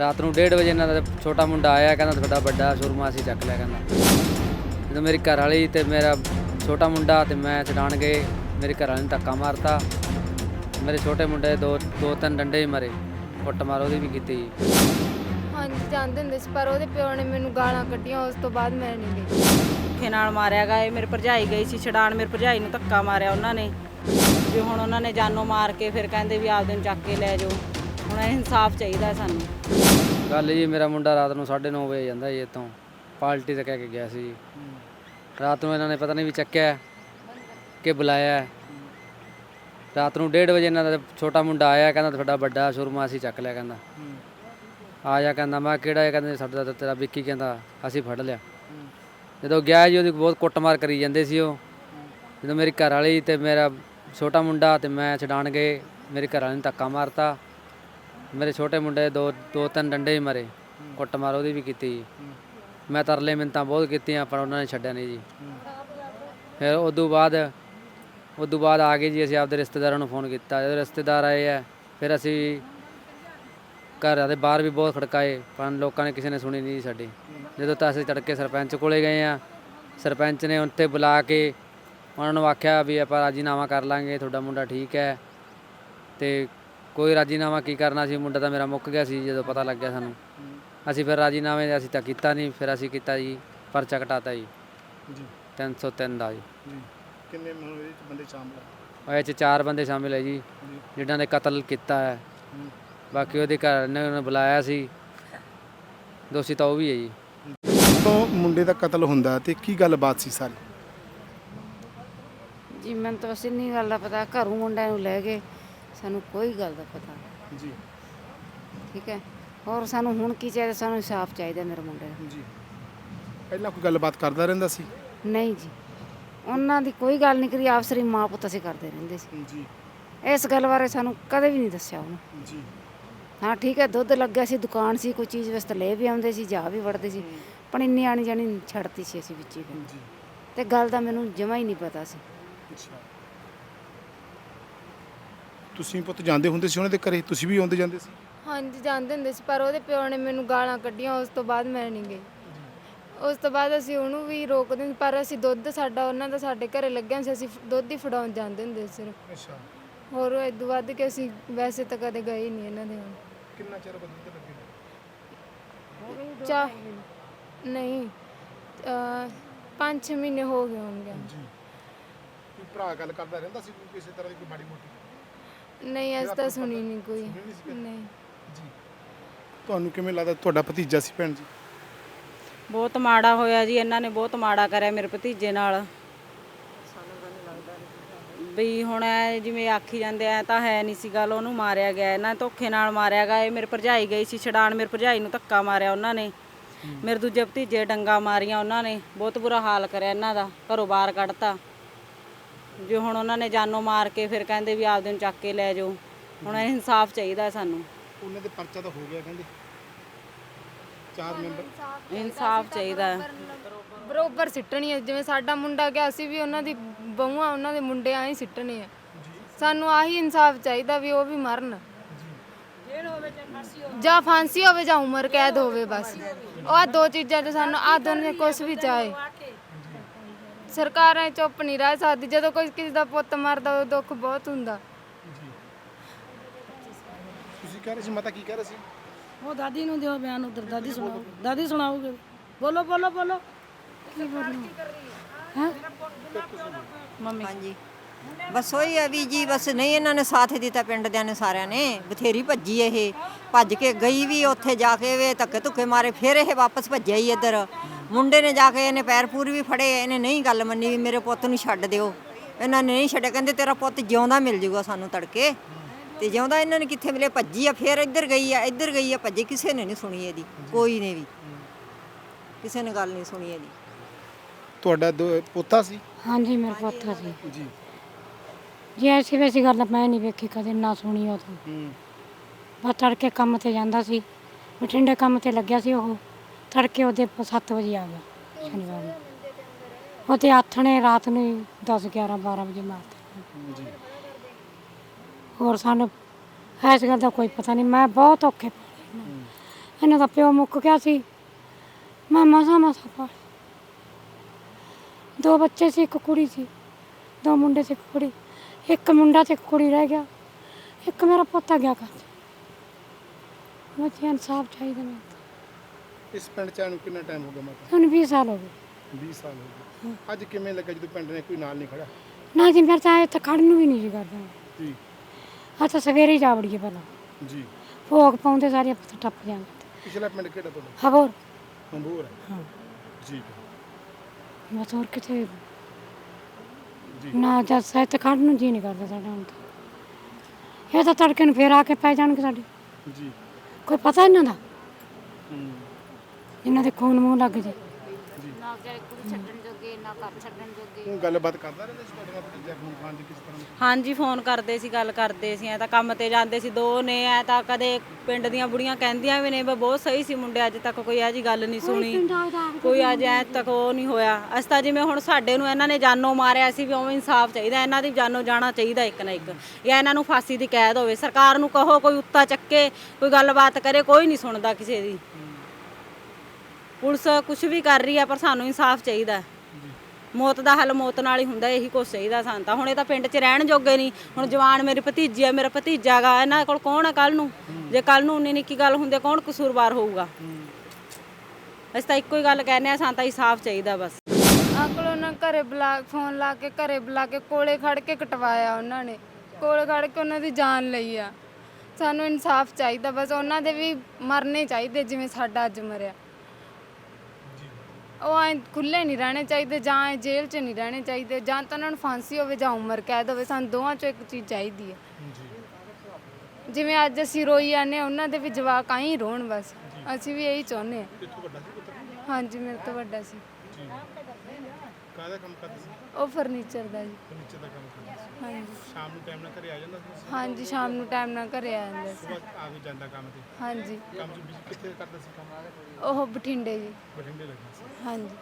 ਰਾਤ ਨੂੰ 1:30 ਵਜੇ ਇਹਨਾਂ ਦਾ ਛੋਟਾ ਮੁੰਡਾ ਆਇਆ ਕਹਿੰਦਾ ਤੁਹਾਡਾ ਵੱਡਾ ਸ਼ੁਰਮਾ ਅਸੀਂ ਚੱਕ ਲਿਆ ਕਹਿੰਦਾ। ਜਦੋਂ ਮੇਰੀ ਘਰ ਵਾਲੀ ਤੇ ਮੇਰਾ ਛੋਟਾ ਮੁੰਡਾ ਤੇ ਮੈਂ ਛਡਾਣ ਗਏ ਮੇਰੀ ਘਰ ਵਾਲੀ ਨੇ ਧੱਕਾ ਮਾਰਤਾ। ਮੇਰੇ ਛੋਟੇ ਮੁੰਡੇ ਦੇ ਦੋ ਤਿੰਨ ਡੰਡੇ ਹੀ ਮਰੇ ਕੁੱਟ ਮਾਰ ਉਹਦੀ ਵੀ ਕੀਤੀ। ਜੀ। ਹਾਂਜੀ ਜਾਂਦੇ ਹੁੰਦੇ ਸੀ ਪਰ ਉਹਦੇ ਪਿਓ ਨੇ ਮੈਨੂੰ ਗਾਲਾਂ ਕੱਢੀਆਂ ਉਸ ਤੋਂ ਬਾਅਦ ਮੈਂ ਨਹੀਂ ਗਈ। ਧੱਕੇ ਨਾਲ ਮਾਰਿਆ ਗਾ ਇਹ ਮੇਰੇ ਭਰਜਾਈ ਗਈ ਸੀ ਛਡਾਣ ਮੇਰੇ ਭਰਜਾਈ ਨੂੰ ਧੱਕਾ ਮਾਰਿਆ ਉਹਨਾਂ ਨੇ। ਵੀ ਹੁਣ ਉਹਨਾਂ ਨੇ ਜਾਨੋਂ ਮਾਰ ਕੇ ਫਿਰ ਕਹਿੰਦੇ ਵੀ ਆਪਦੇ ਨੂੰ ਚੱਕ ਕੇ ਲੈ ਜਾਓ। ਹੁਣ ਇਹ ਇਨਸਾਫ ਚਾਹੀਦਾ ਸਾਨੂੰ। ਗੱਲ ਜੀ ਮੇਰਾ ਮੁੰਡਾ ਰਾਤ ਨੂੰ 9:30 ਵਜੇ ਜਾਂਦਾ ਜੀ ਇੱਥੋਂ ਪਾਰਟੀ ਤੇ ਕਹਿ ਕੇ ਗਿਆ ਸੀ। ਜੀ। ਰਾਤ ਨੂੰ ਇਹਨਾਂ ਨੇ ਪਤਾ ਨਹੀਂ ਵੀ ਚੱਕਿਆ ਕਿ ਬੁਲਾਇਆ। ਰਾਤ ਨੂੰ 1:30 ਵਜੇ ਇਹਨਾਂ ਦਾ ਛੋਟਾ ਮੁੰਡਾ ਆਇਆ, ਕਹਿੰਦਾ ਤੁਹਾਡਾ ਵੱਡਾ ਸ਼ੁਰਮਾ ਅਸੀਂ ਚੱਕ ਲਿਆ, ਕਹਿੰਦਾ। ਆ ਜਾ, ਕਹਿੰਦਾ, ਮੈਂ ਕਿਹੜਾ ਹੈ ਕਹਿੰਦੇ, ਸਾਡਾ ਤਾਂ ਤੇਰਾ ਵਿੱਕੀ ਕਹਿੰਦਾ, ਅਸੀਂ ਫੜ ਲਿਆ। ਜਦੋਂ ਗਿਆ ਜੀ, ਉਹਦੀ ਬਹੁਤ ਕੁੱਟਮਾਰ ਕਰੀ ਜਾਂਦੇ ਸੀ ਉਹ। ਜਦੋਂ ਮੇਰੀ ਘਰ ਵਾਲੀ ਤੇ ਮੇਰਾ ਛੋਟਾ ਮੁੰਡਾ ਤੇ ਮੈਂ ਛਡਾਣ ਗਏ, ਮੇਰੇ ਘਰ ਵਾਲੇ ਨੇ ਧੱਕਾ ਮਾਰਤਾ। ਮੇਰੇ ਛੋਟੇ ਮੁੰਡੇ ਦੇ, ਦੋ ਦੋ ਤਿੰਨ ਡੰਡੇ ਹੀ ਮਰੇ ਕੁੱਟਮਾਰ ਉਹਦੀ ਵੀ ਕੀਤੀ ਜੀ। ਮੈਂ ਤਰਲੇ ਮਿੰਤਾਂ ਬਹੁਤ ਕੀਤੀਆਂ, ਪਰ ਉਹਨਾਂ ਨੇ ਛੱਡਿਆ ਨਹੀਂ ਜੀ। ਫਿਰ ਉਦੋਂ ਬਾਅਦ ਉਦੋਂ ਬਾਅਦ ਆ ਗਏ ਜੀ ਅਸੀਂ ਆਪਦੇ ਰਿਸ਼ਤੇਦਾਰਾਂ ਨੂੰ ਫੋਨ ਕੀਤਾ। ਜਦੋਂ ਰਿਸ਼ਤੇਦਾਰ ਆਏ ਆ, ਫਿਰ ਅਸੀਂ ਘਰਾਂ ਦੇ ਬਾਹਰ ਵੀ ਬਹੁਤ ਖੜਕਾਏ, ਪਰ ਲੋਕਾਂ ਨੇ ਕਿਸੇ ਨੇ ਸੁਣੀ ਨਹੀਂ ਜੀ ਸਾਡੀ। ਜਦੋਂ ਤਾਂ ਅਸੀਂ ਤੜਕੇ ਸਰਪੰਚ ਕੋਲੇ ਗਏ ਆ, ਸਰਪੰਚ ਨੇ ਉੱਥੇ ਬੁਲਾ ਕੇ ਉਹਨਾਂ ਨੂੰ ਆਖਿਆ ਵੀ ਆਪਾਂ ਰਾਜੀਨਾਮਾ ਕਰ ਲਾਂਗੇ, ਤੁਹਾਡਾ ਮੁੰਡਾ ਠੀਕ ਹੈ। ਤੇ ਕੋਈ ਰਾਜੀਨਾਮਾ ਕੀ ਕਰਨਾ ਸੀ ਮੁੰਡਾ ਤਾਂ ਮੇਰਾ ਮੁੱਕ ਗਿਆ ਸੀ ਜਦੋਂ ਪਤਾ ਲੱਗਿਆ ਸਾਨੂੰ। ਅਸੀਂ ਫਿਰ ਰਾਜੀਨਾਮੇ ਦਾ ਅਸੀਂ ਤਾਂ ਕੀਤਾ ਨਹੀਂ ਫਿਰ ਅਸੀਂ ਕੀਤਾ ਜੀ ਪਰਚਾ ਕਟਾਤਾ ਜੀ। ਜੀ। 303 ਦਾ ਜੀ। ਜੀ। ਕਿੰਨੇ ਹੁਣ ਇਹਦੇ ਚ ਬੰਦੇ ਸ਼ਾਮਲ ਆ? ਉਹ ਇਹ ਚ ਚਾਰ ਬੰਦੇ ਸ਼ਾਮਿਲ ਹੈ ਜੀ ਜਿਨ੍ਹਾਂ ਨੇ ਕਤਲ ਕੀਤਾ ਹੈ। ਬਾਕੀ ਉਹਦੇ ਘਰ ਨੇ ਉਹਨੇ ਬੁਲਾਇਆ ਸੀ। ਦੋਸ਼ੀ ਤਾਂ ਉਹ ਵੀ ਹੈ ਜੀ। ਤੋਂ ਮੁੰਡੇ ਦਾ ਕਤਲ ਹੁੰਦਾ ਤੇ ਕੀ ਗੱਲਬਾਤ ਸੀ ਸਾਰੀ? ਜੀ ਮੈਨੂੰ ਤਾਂ ਬਸ ਇੰਨੀ ਗੱਲ ਦਾ ਪਤਾ ਘਰੋਂ ਮੁੰਡਿਆਂ ਨੂੰ ਲੈ ਗਏ। ਸਾਨੂੰ ਕੋਈ ਗੱਲ ਦਾ ਪਤਾ ਨਹੀਂ, ਜੀ। ਠੀਕ ਹੈ? ਹੋਰ ਸਾਨੂੰ ਹੁਣ ਕੀ ਚਾਹੀਦਾ? ਸਾਨੂੰ ਇਨਸਾਫ ਚਾਹੀਦਾ ਮੇਰੇ ਮੁੰਡੇ ਜੀ। ਪਹਿਲਾਂ ਕੋਈ ਗੱਲਬਾਤ ਕਰਦਾ ਰਹਿੰਦਾ ਸੀ? ਨਹੀਂ ਜੀ। ਉਹਨਾਂ ਦੀ ਕੋਈ ਗੱਲ ਨਹੀਂ ਕਰੀ ਆਪਸਰੀ ਮਾਂ ਪੁੱਤ ਅਸੀਂ ਕਰਦੇ ਰਹਿੰਦੇ ਸੀ। ਜੀ। ਇਸ ਗੱਲ ਬਾਰੇ ਸਾਨੂੰ ਕਦੇ ਵੀ ਨਹੀਂ ਦੱਸਿਆ ਉਹਨੇ। ਜੀ। ਹਾਂ ਠੀਕ ਹੈ ਦੁੱਧ ਲੱਗਿਆ ਸੀ ਦੁਕਾਨ ਸੀ ਕੋਈ ਚੀਜ਼ ਵਾਸਤੇ ਲੈ ਵੀ ਆਉਂਦੇ ਸੀ ਜਾ ਵੀ ਵੜਦੇ ਸੀ। ਪਰ ਇੰਨੀ ਆਣੀ ਜਾਣੀ ਛੱਡਤੀ ਸੀ ਅਸੀਂ ਵਿੱਚ ਹੀ। ਫਿਰ। ਜੀ। ਤੇ ਗੱਲ ਦਾ ਮੈਨੂੰ ਜਮਾ ਹੀ ਨਹੀਂ ਪਤਾ ਸੀ। ਅੱਛਾ। ਤੁਸੀਂ ਪੁੱਤ ਜਾਂਦੇ ਹੁੰਦੇ ਸੀ ਉਹਨਾਂ ਦੇ ਘਰੇ? ਤੁਸੀਂ ਵੀ ਆਉਂਦੇ ਜਾਂਦੇ ਸੀ? ਹਾਂਜੀ ਜਾਂਦੇ ਹੁੰਦੇ ਸੀ ਪਰ ਉਹਦੇ ਪਿਓ ਨੇ ਮੈਨੂੰ ਗਾਲਾਂ ਕੱਢੀਆਂ ਉਸ ਤੋਂ ਬਾਅਦ ਮੈਂ ਨਹੀਂ ਗਈ। ਉਸ ਤੋਂ ਬਾਅਦ ਅਸੀਂ ਉਹਨੂੰ ਵੀ ਰੋਕਦੇ ਸੀ ਪਰ ਅਸੀਂ ਦੁੱਧ ਸਾਡਾ ਉਹਨਾਂ ਦਾ ਸਾਡੇ ਘਰੇ ਲੱਗਿਆ ਸੀ ਅਸੀਂ ਦੁੱਧ ਹੀ ਫੜਾਉਣ ਜਾਂਦੇ ਹੁੰਦੇ ਸੀ ਸਿਰਫ। ਅੱਛਾ। ਹੋਰ ਇਦੋਂ ਵੱਧ ਕੇ ਅਸੀਂ ਵੈਸੇ ਤਾਂ ਕਦੇ ਗਏ ਹੀ ਨਹੀਂ ਇਹਨਾਂ ਦੇ ਹੁਣ। ਕਿੰਨਾ ਚਿਰ ਬਦਲਦੇ ਲੱਗੇ ਚਾ ਨਹੀਂ ਪੰਜ ਛੇ ਮਹੀਨੇ ਹੋ ਗਏ ਹੋਣਗੇ। ਜੀ ਕੋਈ ਭਰਾ ਗੱਲ ਕਰਦਾ ਰਹਿੰਦਾ ਸੀ ਕੋਈ ਕਿਸੇ ਤਰ੍ਹਾਂ ਦੀ ਕੋਈ ਮਾੜੀ ਮੋਟੀ? ਨਹੀਂ ਅੱਜ ਤਾਂ ਸੁਣੀ ਨਹੀਂ ਕੋਈ। ਨਹੀਂ ਤੁਹਾਨੂੰ ਕਿਵੇਂ ਲੱਗਦਾ ਤੁਹਾਡਾ ਭਤੀਜਾ ਸੀ ਭੈਣ ਜੀ? ਬਹੁਤ ਮਾੜਾ ਹੋਇਆ ਜੀ ਇਹਨਾਂ ਨੇ ਬਹੁਤ ਮਾੜਾ ਕਰਿਆ ਮੇਰੇ ਭਤੀਜੇ ਨਾਲ। ਵੀ ਹੁਣ ਐ ਜਿਵੇਂ ਆਖੀ ਜਾਂਦੇ ਐ ਤਾਂ ਹੈ ਨਹੀਂ ਸੀ ਗੱਲ ਉਹਨੂੰ ਮਾਰਿਆ ਗਿਆ ਇਹਨਾਂ ਧੋਖੇ ਨਾਲ ਮਾਰਿਆ ਗਿਆ ਇਹ ਮੇਰੇ ਭਰਜਾਈ ਗਈ ਸੀ ਛਡਾਣ ਮੇਰੇ ਭਰਜਾਈ ਨੂੰ ਧੱਕਾ ਮਾਰਿਆ ਉਹਨਾਂ ਨੇ। ਮੇਰੇ ਦੂਜੇ ਭਤੀਜੇ ਡੰਗਾ ਮਾਰੀਆਂ ਉਹਨਾਂ ਨੇ ਬਹੁਤ ਬੁਰਾ ਹਾਲ ਕਰਿਆ ਇਹਨਾਂ ਦਾ ਘਰੋਂ ਬਾਹਰ ਕੱਢਤਾ। ਜੇ ਹੁਣ ਉਹਨਾਂ ਨੇ ਜਾਨੋਂ ਮਾਰ ਕੇ ਫਿਰ ਕਹਿੰਦੇ ਵੀ ਆਪਦੇ ਨੂੰ ਚੱਕ ਕੇ ਲੈ ਜਾਓ। ਹੁਣ ਇਹ ਇਨਸਾਫ ਚਾਹੀਦਾ ਹੈ ਸਾਨੂੰ। ਉਹਨਾਂ ਦੇ ਪਰਚਾ ਤਾਂ ਹੋ ਗਿਆ ਕਹਿੰਦੇ। ਚਾਰ ਮੈਂਬਰ ਇਨਸਾਫ ਚਾਹੀਦਾ ਹੈ ਬਰੋਬਰ ਸਿੱਟਣੀ ਹੈ ਜਿਵੇਂ ਸਾਡਾ ਮੁੰਡਾ ਗਿਆ ਅਸੀਂ ਵੀ ਉਹਨਾਂ ਦੀ ਬਹੂਆਂ ਉਹਨਾਂ ਦੇ ਮੁੰਡੇ ਆਏ ਸਿੱਟਣੇ ਆ। ਸਾਨੂੰ ਆਹੀ ਇਨਸਾਫ ਚਾਹੀਦਾ ਵੀ ਉਹ ਵੀ ਮਰਨ। ਜਾਂ। ਫਾਂਸੀ ਹੋਵੇ। ਜਾਂ ਉਮਰ ਕੈਦ ਹੋਵੇ ਬਸ। ਉਹ ਆਹ ਦੋ ਚੀਜ਼ਾਂ ਤੇ ਸਾਨੂੰ ਆ ਦੋਨੇ ਕੁਝ ਵੀ ਚਾਹੇ। ਸਰਕਾਰਾਂ ਚੁੱਪ ਨਹੀਂ ਰਹਿ ਸਕਦੀ। ਜਦੋਂ ਕੋਈ ਕਿਸੇ ਦਾ ਪੁੱਤ ਮਰਦਾ ਉਹ ਦੁੱਖ ਬਹੁਤ ਹੁੰਦਾ। ਤੁਸੀਂ ਕਹਿ ਰਹੇ ਸੀ ਮਾਤਾ ਕੀ ਕਹਿ ਰਹੇ ਸੀ? ਉਹ ਦਾਦੀ ਨੂੰ ਦਿਓ ਬਿਆਨ ਉਧਰ ਦਾਦੀ ਸੁਣਾਓ। ਦਾਦੀ ਸੁਣਾਓਗੇ? ਬੋਲੋ ਬੋਲੋ ਬੋਲੋ। ਹਾਂਜੀ। ਬਸ ਉਹੀ ਹੈ ਵੀ ਜੀ ਬਸ ਨਹੀਂ ਇਹਨਾਂ ਨੇ ਸਾਥ ਦਿੱਤਾ ਪਿੰਡ ਦਿਆਂ ਨੇ ਸਾਰਿਆਂ ਨੇ। ਬਥੇਰੀ ਭੱਜੀ ਇਹ। ਭੱਜ ਕੇ ਗਈ ਵੀ ਉੱਥੇ ਜਾ ਕੇ ਵੇ ਧੱਕੇ ਧੁੱਕੇ ਮਾਰੇ ਫਿਰ ਇਹ ਵਾਪਸ ਭੱਜਿਆ ਹੀ ਇੱਧਰ। ਮੁੰਡੇ ਨੇ ਜਾ ਕੇ ਇਹਨੇ ਪੈਰ ਪੂਰ ਵੀ ਫੜੇ ਇਹਨੇ ਨਹੀਂ ਗੱਲ ਮੰਨੀ ਵੀ ਮੇਰੇ ਪੁੱਤ ਨੂੰ ਛੱਡ ਦਿਓ। ਇਹਨਾਂ ਨੇ ਨਹੀਂ ਛੱਡਿਆ ਕਹਿੰਦੇ ਤੇਰਾ ਪੁੱਤ ਜਿਉਂਦਾ ਮਿਲ ਜੂਗਾ ਸਾਨੂੰ ਤੜਕੇ। ਤੇ ਜਿਉਂਦਾ ਇਹਨਾਂ ਨੇ ਕਿੱਥੇ ਮਿਲੇ? ਭੱਜੀ ਆ ਫਿਰ ਇੱਧਰ ਗਈ ਆ ਇੱਧਰ ਗਈ ਆ ਭੱਜੀ ਕਿਸੇ ਨੇ ਨਹੀਂ ਸੁਣੀ ਇਹਦੀ ਕੋਈ ਨੇ ਵੀ। ਕਿਸੇ ਨੇ ਗੱਲ ਨਹੀਂ ਸੁਣੀ ਇਹਦੀ। ਤੁਹਾਡਾ ਦੋ- ਪੋਤਾ ਸੀ? ਹਾਂਜੀ ਮੇਰੇ ਪੁੱਤ ਸੀ। ਜੀ। ਜੀ ਐਸੀ ਵੈਸੀ ਗੱਲ ਮੈਂ ਨਹੀਂ ਵੇਖੀ ਕਦੇ ਨਾ ਸੁਣੀ ਉਹ ਤੋਂ ਹੂੰ। ਬਸ ਤੜਕੇ ਕੰਮ ਤੇ ਜਾਂਦਾ ਸੀ ਬਠਿੰਡੇ ਕੰਮ ਤੇ ਲੱਗਿਆ ਸੀ ਉਹ। ਤੜਕੇ ਉਹਦੇ 7 ਵਜੇ ਆ ਗਿਆ ਸ਼ਨੀਵਾਰ ਨੂੰ। ਉਹਦੇ ਆਥਣੇ ਰਾਤ ਨੂੰ 10 11 12 ਵਜੇ ਮਾਰਤਾ। ਜੀ। ਹੋਰ ਸਾਨੂੰ ਇਸ ਗੱਲ ਦਾ ਕੋਈ ਪਤਾ ਨਹੀਂ ਮੈਂ ਬਹੁਤ ਔਖੇ ਇਹਨਾਂ ਦਾ ਪਿਓ ਮੁੱਕ ਗਿਆ ਸੀ ਮੈਂ ਮਸਾ ਮਸਾ ਪਾਲ ਦੋ ਬੱਚੇ ਸੀ ਇੱਕ ਕੁੜੀ ਸੀ ਦੋ ਮੁੰਡੇ ਸੀ ਇੱਕ ਕੁੜੀ। ਇੱਕ ਮੁੰਡਾ ਤੇ ਇੱਕ ਕੁੜੀ ਰਹਿ ਗਿਆ। ਇੱਕ ਮੇਰਾ ਪੋਤਾ ਗਿਆ ਕਰ ਮੁਝੇ ਇਨਸਾਫ ਚਾਹੀਦਾ ਮੈਨੂੰ ਤਾਂ। ਇਸ ਪਿੰਡ ਚ ਆਉਣ ਨੂੰ ਕਿੰਨਾ ਟਾਈਮ ਹੋ ਗਿਆ ਮਾਤਾ? ਹੁਣ 20 ਸਾਲ ਹੋ ਗਏ। 20 ਸਾਲ ਹੋ ਗਏ। ਅੱਜ ਕਿਵੇਂ ਲੱਗਾ ਜਦੋਂ ਪਿੰਡ ਨੇ ਕੋਈ ਨਾਲ ਨਹੀਂ ਖੜਾ ਨਾ ਜੀ ਮੇਰੇ ਤਾਂ ਇੱਥੇ ਖੜਨ ਨੂੰ ਵੀ ਨਹੀਂ ਜੀ ਕਰਦਾ। ਜੀ। ਤਾਂ ਸਵੇਰੇ ਹੀ ਜਾ ਵੜੀਏ ਪਹਿਲਾਂ। ਜੀ। ਭੋਗ ਪਾਉਂਦੇ ਸਾਰੇ ਆਪਾਂ ਟੱਪ ਜਾਂਦੇ ਪਿਛਲਾ ਪਿੰਡ ਕਿਹੜਾ ਤੁਹਾਡਾ? ਹਬੋਰ ਹੰਬੂਰ ਹੈ। ਹਾਂ। ਜੀ। ਬਸ ਹੋਰ ਕਿਤੇ ਜੀ। ਨਾ ਜਦ ਸਹਿ ਤੇ ਖੜਨ ਨੂੰ ਜੀ ਨਹੀਂ ਕਰਦਾ ਸਾਡਾ ਹੁਣ ਤਾਂ। ਇਹ ਤਾਂ ਤੜਕੇ ਨੂੰ ਫੇਰ ਆ ਕੇ ਪੈ ਜਾਣਗੇ ਸਾਡੇ। ਜੀ। ਕੋਈ ਪਤਾ ਇਹਨਾਂ ਦਾ? ਹੂੰ। ਇਹਨਾਂ ਦੇ ਖੂਨ ਮੂੰਹ ਲੱਗ ਜੇ। ਨਾ ਵਿਚਾਰੇ ਕੁੜੀ ਛੱਡਣ ਜੋਗੇ ਨਾ ਘਰ ਛੱਡਣ ਜੋਗੇ ਗੱਲਬਾਤ ਕਰਦਾ ਰਹਿੰਦਾ ਸੀ ਤੁਹਾਡੇ ਨਾਲ ਭਤੀਜਾ ਫੋਨ ਖਾਨ ਦੀ ਕਿਸ ਤਰ੍ਹਾਂ ਦੀ? ਹਾਂਜੀ ਫੋਨ ਕਰਦੇ ਸੀ ਗੱਲ ਕਰਦੇ ਸੀ ਐ ਤਾਂ ਕੰਮ ਤੇ ਜਾਂਦੇ ਸੀ ਦੋ ਨੇ ਐ ਤਾਂ ਕਦੇ ਪਿੰਡ ਦੀਆਂ ਬੁੜੀਆਂ ਕਹਿੰਦੀਆਂ ਵੀ ਨੇ ਵੀ ਬਹੁਤ ਸਹੀ ਸੀ ਮੁੰਡੇ ਅੱਜ ਤੱਕ ਕੋਈ ਇਹੋ ਜੀ ਗੱਲ ਨਹੀਂ ਸੁਣੀ। ਕੋਈ ਅੱਜ ਐ ਤੱਕ ਉਹ ਨਹੀਂ ਹੋਇਆ। ਅਸੀਂ ਤਾਂ ਜਿਵੇਂ ਹੁਣ ਸਾਡੇ ਨੂੰ ਇਹਨਾਂ ਨੇ ਜਾਨੋਂ ਮਾਰਿਆ ਸੀ ਵੀ ਉਵੇਂ ਇਨਸਾਫ ਚਾਹੀਦਾ ਇਹਨਾਂ ਦੀ ਜਾਨੋਂ ਜਾਣਾ ਚਾਹੀਦਾ ਇੱਕ ਨਾ ਇੱਕ। ਜਾਂ ਇਹਨਾਂ ਨੂੰ ਫਾਂਸੀ ਦੀ ਕੈਦ ਹੋਵੇ। ਸਰਕਾਰ ਨੂੰ ਕਹੋ ਕੋਈ ਉੱਤਾ ਚੱਕੇ ਕੋਈ ਗੱਲਬਾਤ ਕਰੇ ਕੋਈ ਨਹੀਂ ਸੁਣਦਾ ਕਿਸੇ ਦੀ। ਪੁਲਿਸ ਕੁਝ ਵੀ ਕਰ ਰਹੀ ਆ ਪਰ ਸਾਨੂੰ ਇਨਸਾਫ ਚਾਹੀਦਾ ਹੈ। ਮੌਤ ਦਾ ਹੱਲ ਮੌਤ ਨਾਲ ਹੀ ਹੁੰਦਾ ਇਹੀ ਕੁਛ ਚਾਹੀਦਾ ਸਾਨੂੰ ਤਾਂ। ਹੁਣ ਇਹ ਤਾਂ ਪਿੰਡ 'ਚ ਰਹਿਣ ਜੋਗੇ ਨਹੀਂ। ਹੁਣ ਜਵਾਨ ਮੇਰੀ ਭਤੀਜੀ ਆ ਮੇਰਾ ਭਤੀਜਾ ਗਾ ਇਹਨਾਂ ਕੋਲ ਕੌਣ ਹੈ ਕੱਲ ਨੂੰ? ਜੇ ਕੱਲ ਨੂੰ ਉਨੀ ਨਿੱਕੀ ਗੱਲ ਹੁੰਦੀ ਆ, ਕੌਣ ਕਸੂਰਵਾਰ ਹੋਊਗਾ? ਅਸੀਂ ਤਾਂ ਇੱਕੋ ਹੀ ਗੱਲ ਕਹਿੰਦੇ ਆ ਸਾਨੂੰ ਤਾਂ ਇਨਸਾਫ ਚਾਹੀਦਾ ਬਸ। ਅੰਕਲ ਉਹਨਾਂ ਘਰੇ ਬੁਲਾ ਫੋਨ ਲਾ ਕੇ ਘਰੇ ਬੁਲਾ ਕੇ ਕੋਲੇ ਖੜ ਕੇ ਕਟਵਾਇਆ ਉਹਨਾਂ ਨੇ। ਕੋਲੇ ਖੜ ਕੇ ਉਹਨਾਂ ਦੀ ਜਾਨ ਲਈ ਆ। ਸਾਨੂੰ ਇਨਸਾਫ ਚਾਹੀਦਾ ਬਸ ਉਹਨਾਂ ਦੇ ਵੀ ਮਰਨੇ ਚਾਹੀਦੇ ਜਿਵੇਂ ਸਾਡਾ ਅੱਜ ਮਰਿਆ। ਉਹ ਐ ਖੁੱਲੇ ਨਹੀਂ ਰਹਿਣੇ ਚਾਹੀਦੇ ਜਾਂ ਐਂ ਜੇਲ੍ਹ 'ਚ ਨਹੀਂ ਰਹਿਣੇ ਚਾਹੀਦੇ ਜਾਂ ਤਾਂ ਉਹਨਾਂ ਨੂੰ ਫਾਂਸੀ ਹੋਵੇ ਜਾਂ ਉਮਰ ਕੈਦ ਹੋਵੇ ਸਾਨੂੰ ਦੋਵਾਂ 'ਚੋਂ ਇੱਕ ਚੀਜ਼ ਚਾਹੀਦੀ ਹੈ। ਜਿਵੇਂ ਅੱਜ ਅਸੀਂ ਰੋਈ ਜਾਂਦੇ ਹਾਂ, ਉਹਨਾਂ ਦੇ ਵੀ ਜਵਾਕ ਆਈ ਰੋਣ ਬਸ। ਅਸੀਂ ਵੀ ਇਹੀ ਚਾਹੁੰਦੇ ਹਾਂ। ਹਾਂਜੀ ਮੇਰੇ ਤੋਂ ਵੱਡਾ ਸੀ। ਕਾਹਦਾ ਕੰਮ ਕਰਦਾ ਸੀ? ਉਹ ਫਰਨੀਚਰ ਦਾ ਜੀ। ਫਰਨੀਚਰ ਦਾ ਕੰਮ ਕਰਦਾ ਸੀ। ਹਾਂਜੀ। ਸ਼ਾਮ ਨੂੰ ਟਾਈਮ ਨਾਲ ਘਰੇ ਆ ਜਾਂਦਾ ਸੀ ਹਾਂਜੀ ਸ਼ਾਮ ਨੂੰ ਟਾਈਮ ਨਾਲ ਘਰੇ ਆ ਜਾਂਦਾ ਸੀ। ਸਵੇਰ ਆ ਕੇ ਜਾਂਦਾ ਕੰਮ ਤੇ। ਹਾਂਜੀ। ਕੰਮ ਚ ਬਿਜ਼ੀ ਕਿੱਥੇ ਕਰਦਾ ਸੀ ਕੰਮ? ਉਹ ਬਠਿੰਡੇ ਜੀ। ਬਠਿੰਡੇ ਲੱਗਾ ਸੀ। ਹਾਂਜੀ।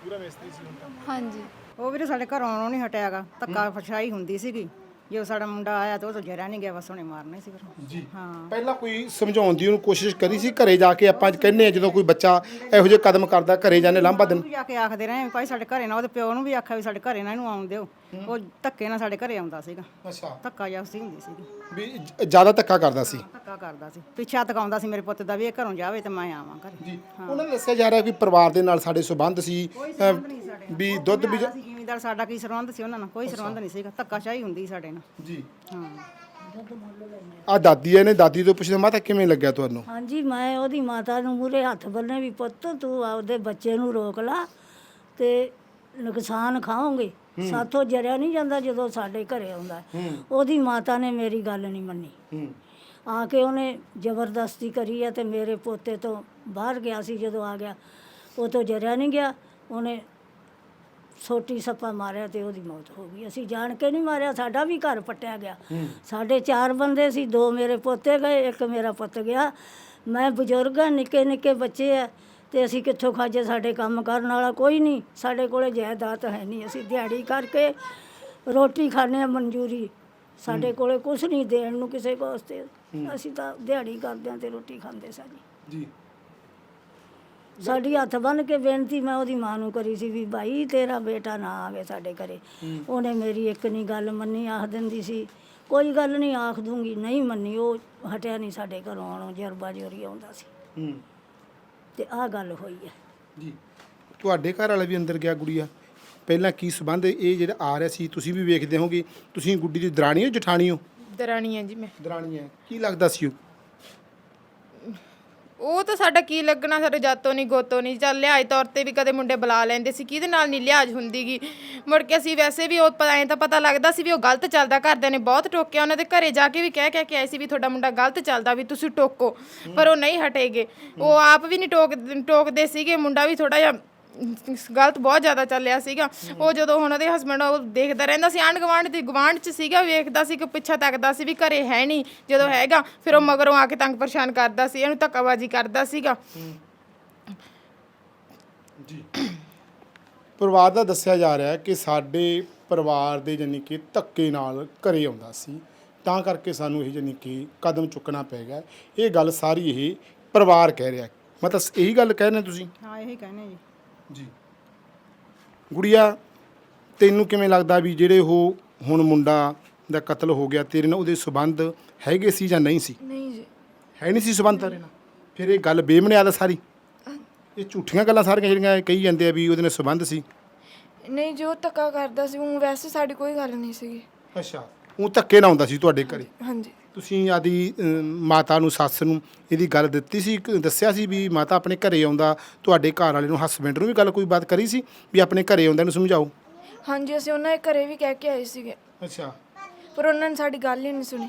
ਪੂਰਾ ਮਿਸਤਰੀ ਸੀ ਹੁਣ ਤਾਂ। ਹਾਂਜੀ। ਉਹ ਵੀਰੇ ਸਾਡੇ ਘਰੋਂ ਆਉਣੋਂ ਨਹੀਂ ਹਟਿਆਗਾ ਧੱਕਾ ਫਸ਼ਾਈ ਹੁੰਦੀ ਸੀਗੀ। ਜਦੋਂ ਸਾਡਾ ਮੁੰਡਾ ਆਇਆ ਤਾਂ ਉਹ ਤਾਂ ਜਰਿਆ ਨਹੀਂ ਗਿਆ ਬਸ ਉਹਨੇ ਮਾਰਨੇ ਸੀ ਫਿਰ। ਜੀ। ਹਾਂ। ਪਹਿਲਾਂ ਕੋਈ ਸਮਝਾਉਣ ਦੀ ਉਹਨੂੰ ਕੋਸ਼ਿਸ਼ ਕਰੀ ਸੀ ਘਰੇ ਜਾ ਕੇ? ਆਪਾਂ ਕਹਿੰਨੇ ਆ ਜਦੋਂ ਕੋਈ ਬੱਚਾ ਇਹੋ ਜਿਹੇ ਕਦਮ ਕਰਦਾ ਘਰੇ ਜਾਣੇ ਲਾਂਭਾ ਦਿਨ ਵੀ ਜਾ ਕੇ ਆਖਦੇ ਰਹੇ ਵੀ ਭਾਈ ਸਾਡੇ ਘਰੇ ਨਾ ਉਹਦੇ ਪਿਓ ਨੂੰ ਵੀ ਆਖਿਆ ਵੀ ਸਾਡੇ ਘਰੇ ਨਾ ਇਹਨੂੰ ਆਉਣ ਦਿਓ। ਉਹ ਧੱਕੇ ਨਾਲ ਸਾਡੇ ਘਰੇ ਆਉਂਦਾ ਸੀਗਾ। ਅੱਛਾ। ਧੱਕਾ ਜਿਹਾ ਸੀ ਹੁੰਦੀ ਸੀਗੀ। ਵੀ ਜ- ਜ਼ਿਆਦਾ ਧੱਕਾ ਕਰਦਾ ਸੀ? ਧੱਕਾ ਕਰਦਾ ਸੀ। ਪਿੱਛਾ ਤਕਾਉਂਦਾ ਸੀ ਮੇਰੇ ਪੁੱਤ ਦਾ ਵੀ ਇਹ ਘਰੋਂ ਜਾਵੇ ਤੇ ਮੈਂ ਆਵਾਂ ਘਰੇ। ਜੀ। ਉਹਨਾਂ ਨੇ ਦੱਸਿਆ ਜਾ ਰਿਹਾ ਕਿ ਪਰਿਵਾਰ ਦੇ ਨਾਲ ਸਾਡੇ ਸੰਬੰਧ ਸੀ। ਵੀ ਦੁੱਧ ਵੀ ਜ਼ਿਮੀਂਦਾਰ ਸਾਡਾ ਕੀ ਸਰਬੰਧ ਸੀ ਉਹਨਾਂ ਨਾਲ? ਕੋਈ ਸਰਬੰਧ ਨਹੀਂ ਸੀਗਾ। ਧੱਕਾ ਸ਼ਾਹੀ ਹੁੰਦੀ ਸੀ ਸਾਡੇ ਨਾਲ। ਜੀ। ਹਾਂ। ਆ ਦਾਦੀ ਇਹਨੇ ਦਾਦੀ ਤੋਂ ਪੁੱਛਦੇ ਮਾਤਾ ਕਿਵੇਂ ਲੱਗਿਆ ਤੁਹਾਨੂੰ? ਹਾਂਜੀ ਮੈਂ ਉਹਦੀ ਮਾਤਾ ਨੂੰ ਮੂਰੇ ਹੱਥ ਬੰਨੇ ਵੀ ਪੁੱਤ ਤੂੰ ਆਪਦੇ ਬੱਚੇ ਨੂੰ ਰੋਕ ਲਾ ਤੇ ਨੁਕਸਾਨ ਖਾਓਗੇ। ਸਾਥੋਂ ਜਰਿਆ ਨਹੀਂ ਜਾਂਦਾ ਜਦੋਂ ਸਾਡੇ ਘਰੇ ਆਉਂਦਾ। ਉਹਦੀ ਮਾਤਾ ਨੇ ਮੇਰੀ ਗੱਲ ਨਹੀਂ ਮੰਨੀ। ਹੂੰ। ਆ ਕੇ ਉਹਨੇ ਜ਼ਬਰਦਸਤੀ ਕਰੀ ਹੈ ਤੇ ਮੇਰੇ ਪੋਤੇ ਤੋਂ ਬਾਹਰ ਗਿਆ ਸੀ ਜਦੋਂ ਆ ਗਿਆ। ਉਹ ਤੋਂ ਜਰਿਆ ਨਹੀਂ ਗਿਆ। ਉਹਨੇ ਛੋਟੀ ਸੱਪਾ ਮਾਰਿਆ ਤੇ ਉਹਦੀ ਮੌਤ ਹੋ ਗਈ। ਅਸੀਂ ਜਾਣ ਕੇ ਨਹੀਂ ਮਾਰਿਆ ਸਾਡਾ ਵੀ ਘਰ ਪੱਟਿਆ ਗਿਆ। ਸਾਡੇ ਚਾਰ ਬੰਦੇ ਸੀ ਦੋ ਮੇਰੇ ਪੋਤੇ ਗਏ ਇੱਕ ਮੇਰਾ ਪੁੱਤ ਗਿਆ। ਮੈਂ ਬਜ਼ੁਰਗ ਹਾਂ ਨਿੱਕੇ ਨਿੱਕੇ ਬੱਚੇ ਆ ਤੇ ਅਸੀਂ ਕਿੱਥੋਂ ਖਾਜੇ? ਸਾਡੇ ਕੰਮ ਕਰਨ ਵਾਲਾ ਕੋਈ ਨਹੀਂ। ਸਾਡੇ ਕੋਲੇ ਜਾਇਦਾਦ ਹੈ ਨਹੀਂ। ਅਸੀਂ ਦਿਹਾੜੀ ਕਰਕੇ ਰੋਟੀ ਖਾਣੇ ਆ ਮਨਜ਼ੂਰੀ। ਸਾਡੇ ਕੋਲੇ ਕੁਝ ਨਹੀਂ ਦੇਣ ਨੂੰ ਕਿਸੇ ਵਾਸਤੇ। ਅਸੀਂ ਤਾਂ ਦਿਹਾੜੀ ਕਰਦੇ ਹਾਂ ਤੇ ਰੋਟੀ ਖਾਂਦੇ ਸਾਂ ਜੀ। ਸਾਡੀ ਹੱਥ ਬੰਨ ਕੇ ਬੇਨਤੀ ਮੈਂ ਉਹਦੀ ਮਾਂ ਨੂੰ ਕਰੀ ਸੀ ਵੀ ਭਾਈ ਤੇਰਾ ਬੇਟਾ ਨਾ ਆਵੇ ਸਾਡੇ ਘਰੇ। ਉਹਨੇ ਮੇਰੀ ਇੱਕ ਨਹੀਂ ਗੱਲ ਮੰਨੀ ਆਖ ਦਿੰਦੀ ਸੀ। ਕੋਈ ਗੱਲ ਨਹੀਂ ਆਖ ਦੂੰਗੀ। ਨਹੀਂ ਮੰਨੀ ਉਹ ਹਟਿਆ ਨਹੀਂ ਸਾਡੇ ਘਰੋਂ ਆਉਣੋਂ ਜਰਬਾ ਜੋਰੀ ਆਉਂਦਾ ਸੀ। ਹੂੰ। ਤੇ ਆਹ ਗੱਲ ਹੋਈ ਹੈ। ਜੀ। ਤੁਹਾਡੇ ਘਰ ਵਾਲਾ ਵੀ ਅੰਦਰ ਗਿਆ ਗੁੜੀਆ। ਪਹਿਲਾਂ ਕੀ ਸਬੰਧ ਇਹ ਜਿਹੜਾ ਆ ਰਿਹਾ ਸੀ ਤੁਸੀਂ ਵੀ ਵੇਖਦੇ ਹੋਗੇ ਤੁਸੀਂ ਗੁੱਡੀ ਦੀ ਦਰਾਣੀ ਹੋ ਜਠਾਣੀ ਹੋ? ਦਰਾਣੀ ਆ ਜੀ ਮੈਂ। ਦਰਾਣੀ ਹੈ। ਕੀ ਲੱਗਦਾ ਸੀ ਉਹ? ਉਹ ਤਾਂ ਸਾਡਾ ਕੀ ਲੱਗਣਾ, ਸਾਡੇ ਜਾਤੋਂ ਨਹੀਂ ਗੋਤੋਂ ਨਹੀਂ ਚੱਲ ਲਿਹਾਜ਼ ਤੌਰ ਤੇ ਵੀ ਕਦੇ ਮੁੰਡੇ ਬੁਲਾ ਲੈਂਦੇ ਸੀ, ਕਿਹਦੇ ਨਾਲ ਨਹੀਂ ਲਿਹਾਜ਼ ਹੁੰਦੀਗੀ ਮੁੜ ਕੇ ਅਸੀਂ ਵੈਸੇ ਵੀ ਉਹ ਪਤਾ, ਐਂ ਤਾਂ ਪਤਾ ਲੱਗਦਾ ਸੀ ਵੀ ਉਹ ਗਲਤ ਚੱਲਦਾ, ਘਰਦਿਆਂ ਨੇ ਬਹੁਤ ਟੋਕਿਆ, ਉਹਨਾਂ ਦੇ ਘਰੇ ਜਾ ਕੇ ਵੀ ਕਹਿ ਕਹਿ ਕੇ ਆਏ ਸੀ ਵੀ ਤੁਹਾਡਾ ਮੁੰਡਾ ਗਲਤ ਚੱਲਦਾ, ਵੀ ਤੁਸੀਂ ਟੋਕੋ, ਪਰ ਉਹ ਨਹੀਂ ਹਟੇਗੇ। ਉਹ ਆਪ ਵੀ ਨਹੀਂ ਟੋਕ, ਟੋਕਦੇ ਸੀਗੇ, ਮੁੰਡਾ ਵੀ ਥੋੜਾ ਜਿਹਾ ਗਲਤ ਬਹੁਤ ਜ਼ਿਆਦਾ ਚੱਲਿਆ ਸੀਗਾ। ਉਹ ਜਦੋਂ ਉਹਨਾਂ ਦੇ ਹਸਬੰਡ ਉਹ ਦੇਖਦਾ ਰਹਿੰਦਾ ਸੀ ਆਂਢ ਗੁਆਂਢ ਦੀ ਗੁਆਂਢ ਚ ਸੀਗਾ ਵੇਖਦਾ ਸੀ ਕਿ ਪਿੱਛਾ ਤੱਕਦਾ ਸੀ ਵੀ ਘਰੇ ਹੈ ਨਹੀਂ ਜਦੋਂ ਹੈਗਾ ਫਿਰ ਉਹ ਮਗਰੋਂ ਆ ਕੇ ਤੰਗ ਪਰੇਸ਼ਾਨ ਕਰਦਾ ਸੀ ਇਹਨੂੰ ਧੱਕਾਬਾਜ਼ੀ ਕਰਦਾ ਸੀਗਾ। ਜੀ। ਪਰਿਵਾਰ ਦਾ ਦੱਸਿਆ ਜਾ ਰਿਹਾ ਹੈ ਕਿ ਸਾਡੇ ਪਰਿਵਾਰ ਦੇ ਜਾਨੀ ਕਿ ਧੱਕੇ ਨਾਲ ਘਰੇ ਆਉਂਦਾ ਸੀ ਤਾਂ ਕਰਕੇ ਸਾਨੂੰ ਇਹ ਜਾਨੀ ਕਿ ਕਦਮ ਚੁੱਕਣਾ ਪੈ ਗਿਆ। ਇਹ ਗੱਲ ਸਾਰੀ ਇਹ ਪਰਿਵਾਰ ਕਹਿ ਰਿਹਾ ਮਤਲਬ ਇਹੀ ਗੱਲ ਕਹਿ ਰਹੇ ਤੁਸੀਂ? ਹਾਂ ਇਹੀ ਕਹਿੰਦੇ ਜੀ। ਜੀ। ਗੁੜੀਆ ਤੈਨੂੰ ਕਿਵੇਂ ਲੱਗਦਾ ਵੀ ਜਿਹੜੇ ਉਹ ਹੁਣ ਮੁੰਡਾ ਦਾ ਕਤਲ ਹੋ ਗਿਆ ਤੇਰੇ ਨਾਲ ਉਹਦੇ ਸਬੰਧ ਹੈਗੇ ਸੀ ਜਾਂ ਨਹੀਂ ਸੀ? ਨਹੀਂ ਜੀ। ਹੈ ਨਹੀਂ ਸੀ ਸਬੰਧ? ਤੇਰੇ ਨਾਲ। ਫਿਰ ਇਹ ਗੱਲ ਬੇਮਨਿਆਦ ਆ ਸਾਰੀ। ਇਹ ਝੂਠੀਆਂ ਗੱਲਾਂ ਸਾਰੀਆਂ ਜਿਹੜੀਆਂ ਇਹ ਕਹੀ ਜਾਂਦੇ ਆ ਵੀ ਉਹਦੇ ਨਾਲ ਸਬੰਧ ਸੀ। ਨਹੀਂ ਜੋ ਧੱਕਾ ਕਰਦਾ ਸੀ। ਉਹ ਵੈਸੇ ਸਾਡੀ ਕੋਈ ਗੱਲ ਨਹੀਂ ਸੀਗੀ। ਅੱਛਾ ਉਹ ਧੱਕੇ ਨਾਲ ਆਉਂਦਾ ਸੀ ਤੁਹਾਡੇ ਘਰੇ? ਹਾਂਜੀ। ਤੁਸੀਂ ਆਦੀ ਮਾਤਾ ਨੂੰ ਸੱਸ ਨੂੰ ਇਹਦੀ ਗੱਲ ਦਿੱਤੀ ਸੀ ਦੱਸਿਆ ਸੀ ਵੀ ਮਾਤਾ ਆਪਣੇ ਘਰੇ ਆਉਂਦਾ ਤੁਹਾਡੇ ਘਰ ਵਾਲੇ ਨੂੰ ਹਸਬੈਂਡ ਨੂੰ ਵੀ ਗੱਲ ਕੋਈ ਬਾਤ ਕਰੀ ਸੀ ਵੀ ਆਪਣੇ ਘਰੇ ਆਉਂਦਾ ਨੂੰ ਸਮਝਾਓ? ਹਾਂਜੀ ਅਸੀਂ ਉਹਨਾਂ ਦੇ ਘਰੇ ਵੀ ਕਹਿ ਕੇ ਆਏ ਸੀਗੇ। ਅੱਛਾ। ਪਰ ਉਹਨਾਂ ਨੇ ਸਾਡੀ ਗੱਲ ਹੀ ਨਹੀਂ ਸੁਣੀ।